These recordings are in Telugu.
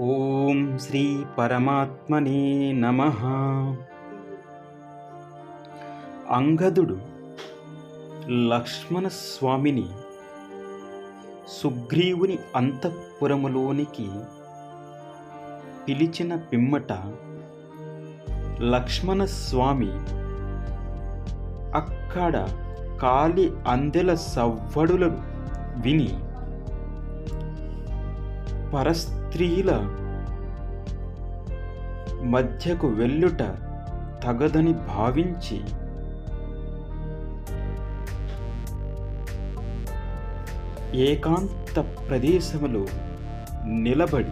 ఓం శ్రీ పరమాత్మనే నమ. అంగదుడు లక్ష్మణస్వామిని సుగ్రీవుని అంతఃపురములోనికి పిలిచిన పిమ్మట లక్ష్మణస్వామి అక్కడ కాలి అందెల సవ్వడులు విని పరస్త్రీల మధ్యకు వెళ్ళుట తగదని భావించి ఏకాంత ప్రదేశములో నిలబడి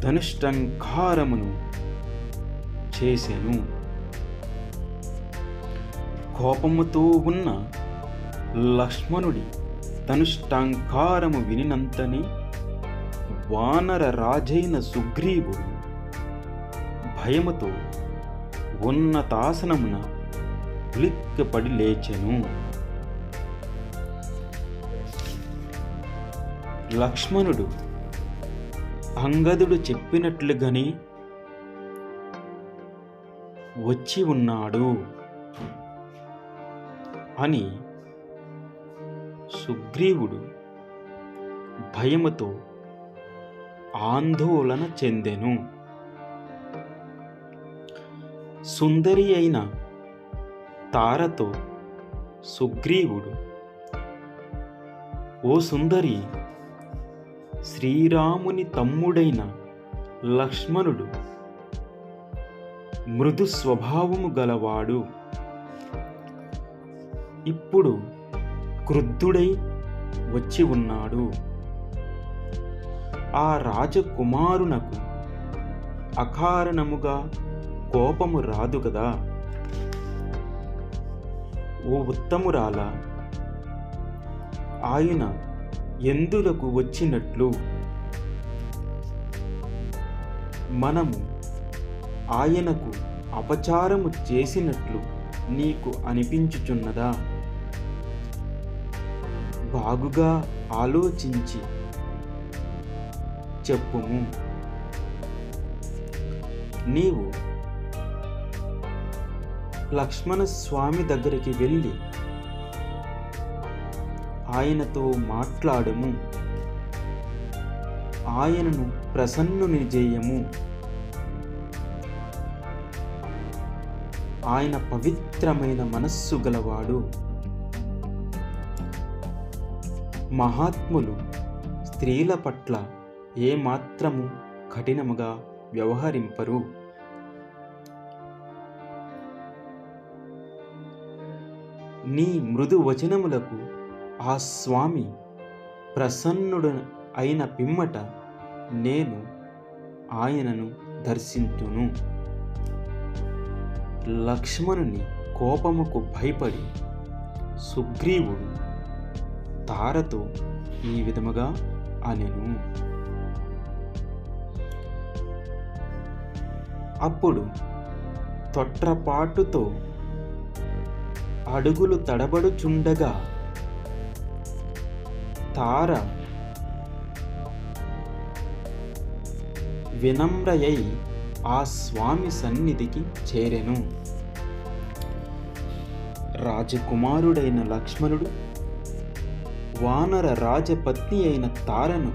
ధనుష్టంకారమును చేసెను. కోపముతో ఉన్న లక్ష్మణుడి ధనుష్టంకారము వినినంతనే వానర రాజైన సుగ్రీవుడు భయముతో ఉన్నతాసనమున ఉలిక్కిపడి లేచెను. లక్ష్మణుడు అంగదుడు చెప్పినట్లుగానే వచ్చి ఉన్నాడు అని సుగ్రీవుడు భయముతో ఆందోళన చెందెను. సుందరి అయిన తారతో సుగ్రీవుడు ఓ సుందరి శ్రీరాముని తమ్ముడైన లక్ష్మణుడు మృదు స్వభావము గలవాడు. ఇప్పుడు క్రుద్ధుడై వచ్చి ఉన్నాడు. ఆ రాజకుమారునకు అకారణముగా కోపము రాదు కదా ఓ ఉత్తమురాల ఆయన ఎందులకు వచ్చినట్లు? మనము ఆయనకు అపచారము చేసినట్లు నీకు అనిపించుచున్నదా? బాగుగా ఆలోచించి చెప్పుము. నీవు లక్ష్మణ స్వామి దగ్గరికి వెళ్ళి ఆయనతో మాట్లాడము. ఆయనను ప్రసన్నుని చేయము ఆయన పవిత్రమైన మనస్సు గలవాడు. మహాత్ములు స్త్రీల పట్ల ఏమాత్రము కఠినముగా వ్యవహరింపరు. నీ మృదు వచనములకు ఆ స్వామి ప్రసన్నుడు అయిన పిమ్మట నేను ఆయనను దర్శించును లక్ష్మణుని కోపముకు భయపడి సుగ్రీవుడు తారతో ఈ విధముగా అనెను. అప్పుడు తొట్రపాటుతో అడుగులు తడబడుచుండగా తార వినమ్రయై ఆ స్వామి సన్నిధికి చేరెను. రాజకుమారుడైన లక్ష్మణుడు వానర రాజపత్ని అయిన తారను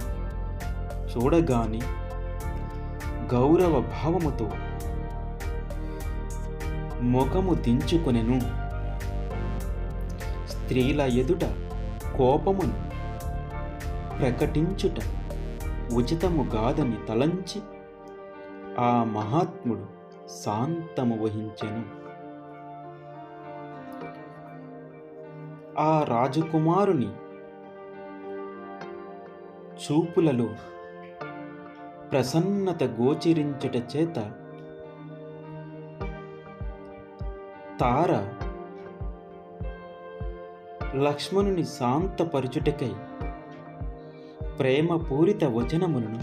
చూడగాని గౌరవ భావముతో ముఖము దించుకొనెను. స్త్రీల ఎదుట కోపమును ప్రకటించుట ఉచితము కాదని తలంచి ఆ మహాత్ముడు శాంతము వహించెను. ఆ రాజకుమారుని చూపులలో ప్రసన్నత గోచరించుట చేత తార లక్ష్మణుని శాంతపరుచుటకై ప్రేమపూరిత వచనములను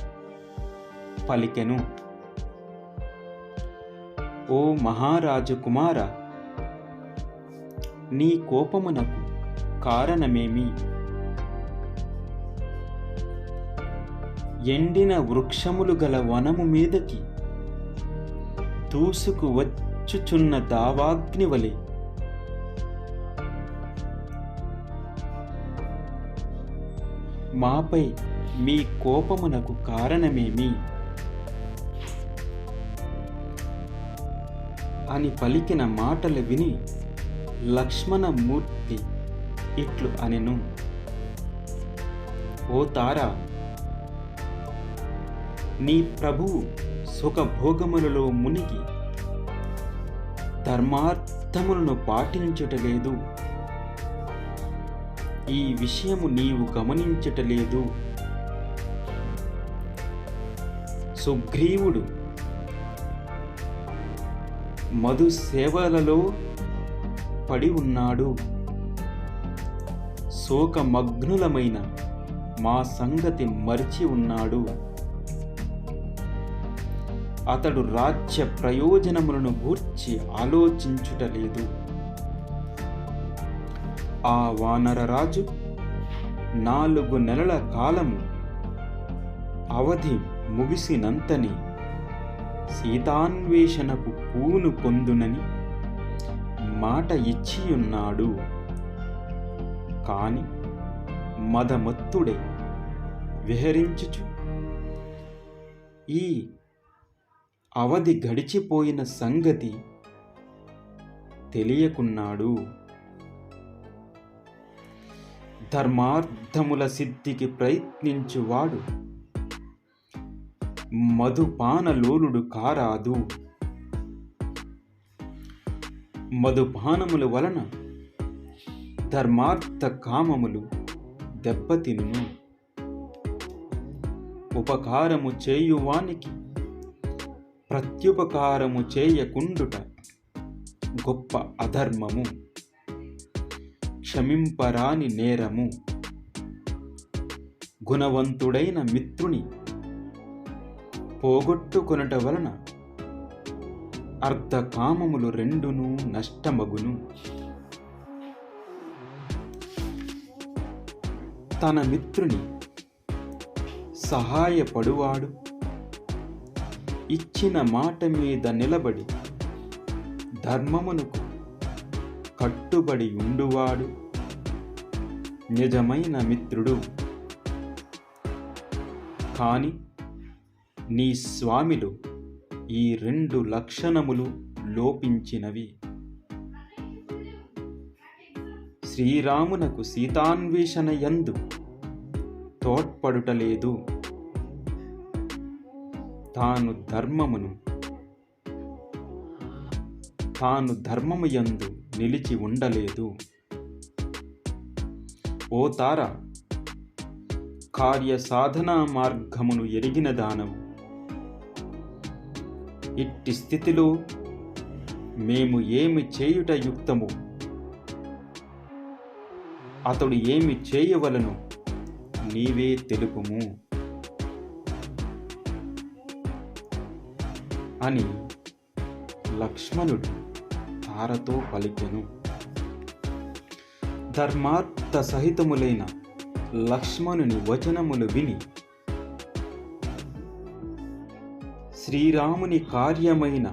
పలికెను. ఓ మహారాజు కుమార నీ కోపమునకు కారణమేమి? ఎండిన వృక్షములు గల వనము మీదకి దూసుకు వచ్చి దావాగ్ని వలె. మాపై మీ కోపమునకు కారణమేమి? అని పలికిన మాటలు విని లక్ష్మణమూర్తి ఇట్లు అనెను. ఓ తారా నీ ప్రభువు సుఖభోగములలో మునిగి ధర్మార్థములను పాటించుటలేదు. ఈ విషయము నీవు గమనించటలేదు. సుగ్రీవుడు మధు సేవలలో పడి ఉన్నాడు. శోకమగ్నులమైన మా సంగతి మరిచి ఉన్నాడు. అతడు రాజ్య ప్రయోజనములను గూర్చి ఆలోచించుటలేదు ఆ వానరరాజు నాలుగు నెలల కాలము అవధి ముగిసినంతని సీతాన్వేషణకు పూను పొందునని మాట ఇచ్చియున్నాడు. కాని మదమత్తుడే విహరించుచు ఈ అవధి గడిచిపోయిన సంగతి తెలియకున్నాడు. ధర్మార్థముల సిద్ధికి ప్రయత్నించువాడు. మధుపానలోలుడు కారాదు. మధుపానముల వలన ధర్మార్థ కామములు దెబ్బతిను ఉపకారము చేయువానికి ప్రత్యుపకారము చేయకుండుట గొప్ప అధర్మము క్షమింపరాని నేరము గుణవంతుడైన మిత్రుని పోగొట్టుకొనుట వలన అర్ధకామములు రెండును నష్టమగును. తన మిత్రుని సహాయపడువాడు. ఇచ్చిన మాట మీద నిలబడి ధర్మమునకు కట్టుబడి ఉండువాడు నిజమైన మిత్రుడు. కాని నీ స్వామిలో ఈ రెండు లక్షణములు లోపించినవి. శ్రీరామునకు సీతాన్వేషణ యందు తోడ్పడుటలేదు తాను ధర్మమును తాను ధర్మము యందు నిలిచి ఉండలేదు. ఓ తార కార్య సాధనా మార్గమును ఎరిగిన దానం ఇట్టి స్థితిలో మేము ఏమి చేయుట యుక్తము? అతడు ఏమి చేయవలను? నీవే తెలుపుము. అని లక్ష్మణుడు తారతో పలికెను. ధర్మార్థ సహితములైన లక్ష్మణుని వచనములు విని శ్రీరాముని కార్యమైన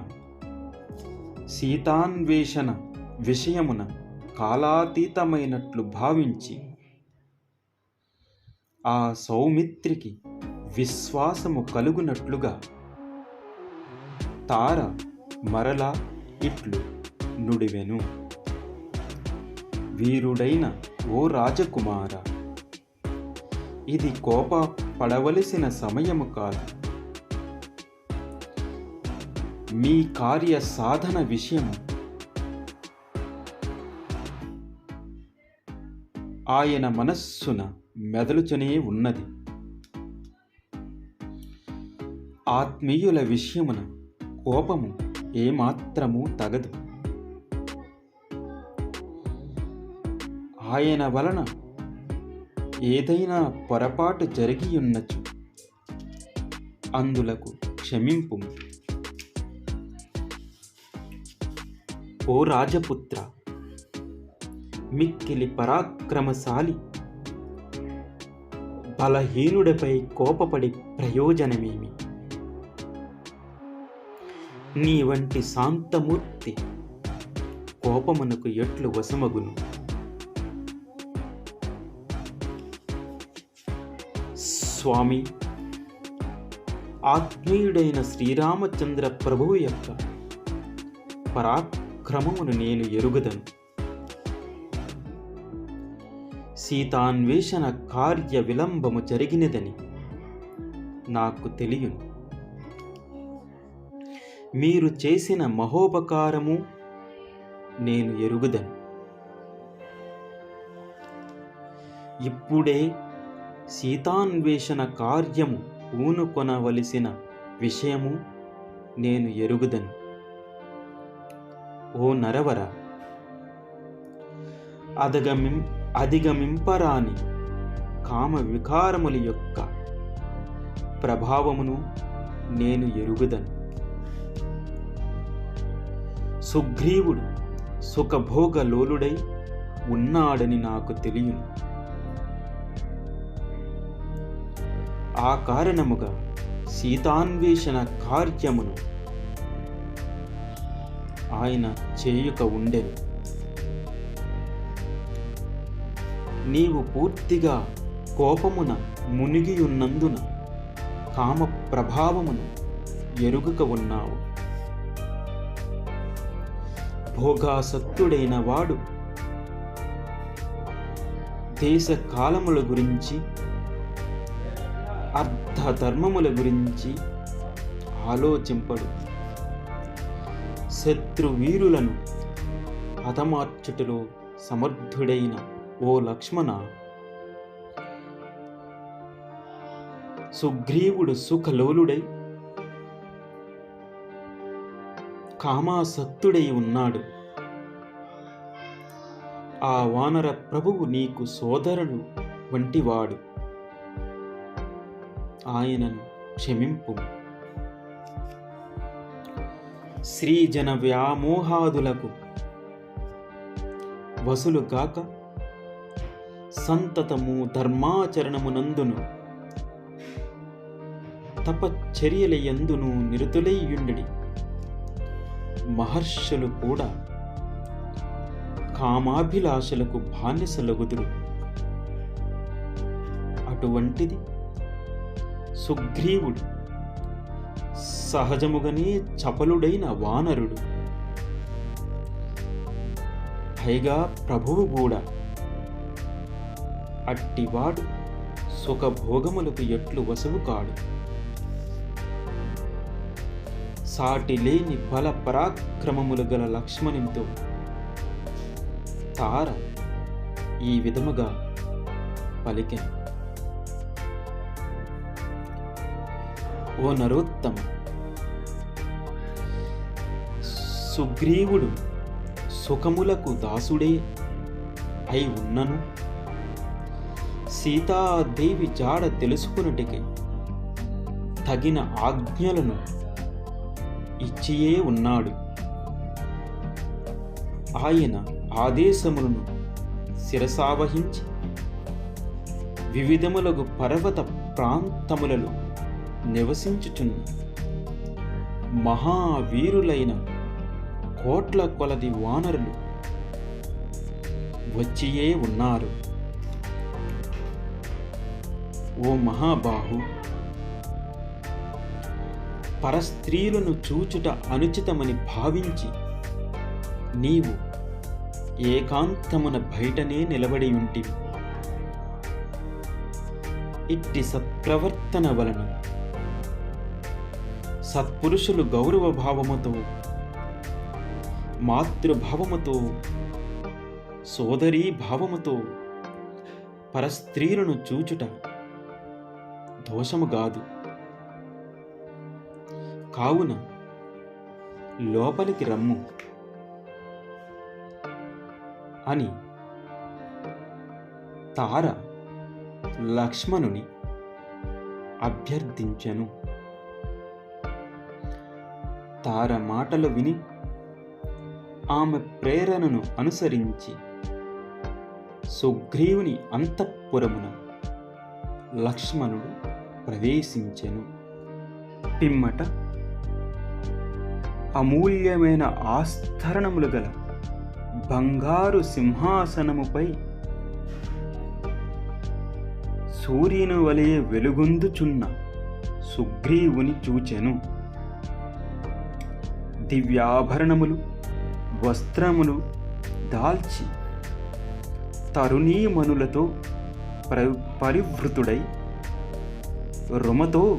సీతాన్వేషణ విషయమున కాలాతీతమైనట్లు భావించి ఆ సౌమిత్రికి విశ్వాసము కలుగునట్లుగా తార మరలా ఇట్లు నుడివెను. వీరుడైన ఓ రాజకుమార ఇది కోప పడవలసిన సమయము కాదు. మీ కార్య సాధన విషయము. ఆయన మనస్సున మెదలుచునే ఉన్నది. ఆత్మీయుల విషయమున కోపము ఏమాత్రము తగదు. ఆయన వలన ఏదైనా పొరపాటు జరిగియున్నచు అందులకు క్షమింపు ఓ రాజపుత్ర మిక్కిలి పరాక్రమశాలి బలహీనుడిపై కోపపడి ప్రయోజనమేమి? నీ వంటి శాంతమూర్తి కోపమునకు ఎట్లు వశమగును? స్వామి ఆత్మీయుడైన శ్రీరామచంద్ర ప్రభువు యొక్క పరాక్రమమును నేను ఎరుగుదను. సీతాన్వేషణ కార్య విలంబము జరిగినదని నాకు తెలియను. మీరు చేసిన మహోపకారము నేను ఎరుగుదను. ఇప్పుడే సీతాన్వేషణ కార్యము పూనుకొనవలసిన విషయము నేను ఎరుగుదను. ఓ నరవర! అదగమిం అధిగమింపరాని కామ వికారముల యొక్క ప్రభావమును నేను ఎరుగుదను. సుగ్రీవుడు సుఖభోగలోలుడై ఉన్నాడని నాకు తెలియను. ఆ కారణముగా సీతాన్వేషణ కార్యమును ఆయన చేయుక ఉండెను. నీవు పూర్తిగా కోపమున మునిగియున్నందున కామ ప్రభావమును ఎరుగక ఉన్నావు. భోగాసక్తుడైన వాడు. దేశ కాలముల గురించి అర్థధర్మముల గురించి ఆలోచింపడు. శత్రువీరులను హతమార్చుటలో సమర్థుడైన ఓ లక్ష్మణ. సుగ్రీవుడు సుఖలోలుడై కామాసక్తుడై ఉన్నాడు. ఆ వానర ప్రభువు నీకు సోదరుడు వంటివాడు. ఆయనను క్షమింపు. శ్రీజన వ్యామోహాదులకు వసులుగాక సంతతము ధర్మాచరణమునందును తపశ్చర్యలయందును నిరుతులయ్యుండడి మహర్షులు కూడా కామాభిలాషలకు బానిసలగుదురు. అటువంటిది సుగ్రీవుడు సహజముగానే చపలుడైన వానరుడు. పైగా ప్రభువు కూడా అట్టివాడు సుఖభోగములకు ఎట్లు వసవు కాడు. సాటి లేని బల పరాక్రమములు గల లక్ష్మణునితో తార ఈ విధముగా పలికెను. ఓ నరోత్తమ సుగ్రీవుడు సుఖములకు దాసుడే అయి ఉన్నను. సీతాదేవి జాడ తెలుసుకున్నటికి తగిన ఆజ్ఞలను ఇచ్చియే ఉన్నాడు. ఆయన ఆదేశములను శిరసావహించి వివిధములకు పర్వత ప్రాంతములలో నివసించుచున్న మహావీరులైన కోట్ల కొలది వానరులు వచ్చియే ఉన్నారు. ఓ మహాబాహు! పరస్త్రీలను చూచుట అనుచితమని భావించి నీవు ఏకాంతమున బయటనే నిలబడి ఉంటివి ఇట్టి సత్ప్రవర్తన వలన సత్పురుషులు గౌరవ భావముతో మాతృభావముతో సోదరీ భావముతో పరస్త్రీలను చూచుట దోషము కాదు కావున లోపలికి రమ్ము. అని తార లక్ష్మణుని అభ్యర్థించెను. తార మాటలు విని ఆమె ప్రేరణను అనుసరించి సుగ్రీవుని అంతఃపురమున లక్ష్మణుడు ప్రవేశించెను. పిమ్మట అమూల్యమైన ఆస్తరణములు గల బంగారు సింహాసనముపై సూర్యుని వలె వెలుగొందుచున్న సుగ్రీవుని చూచెను. దివ్యాభరణములు వస్త్రములు దాల్చి తరుణీమణులతో ప్ర పరివృతుడై రుమతో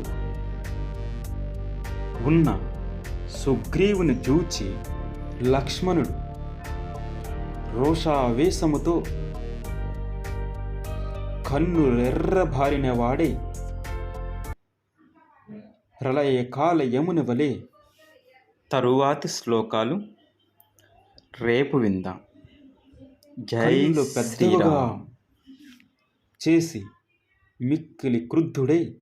ఉన్న సుగ్రీవుని చూచి లక్ష్మణుడు రోషావేశముతో కన్నులెర్రబారిన వాడే ప్రళయకాల యమున వలె తరువాతి శ్లోకాలు రేపు విందాం. జైలు పెద్దగా చేసి మిక్కిలి క్రుద్ధుడై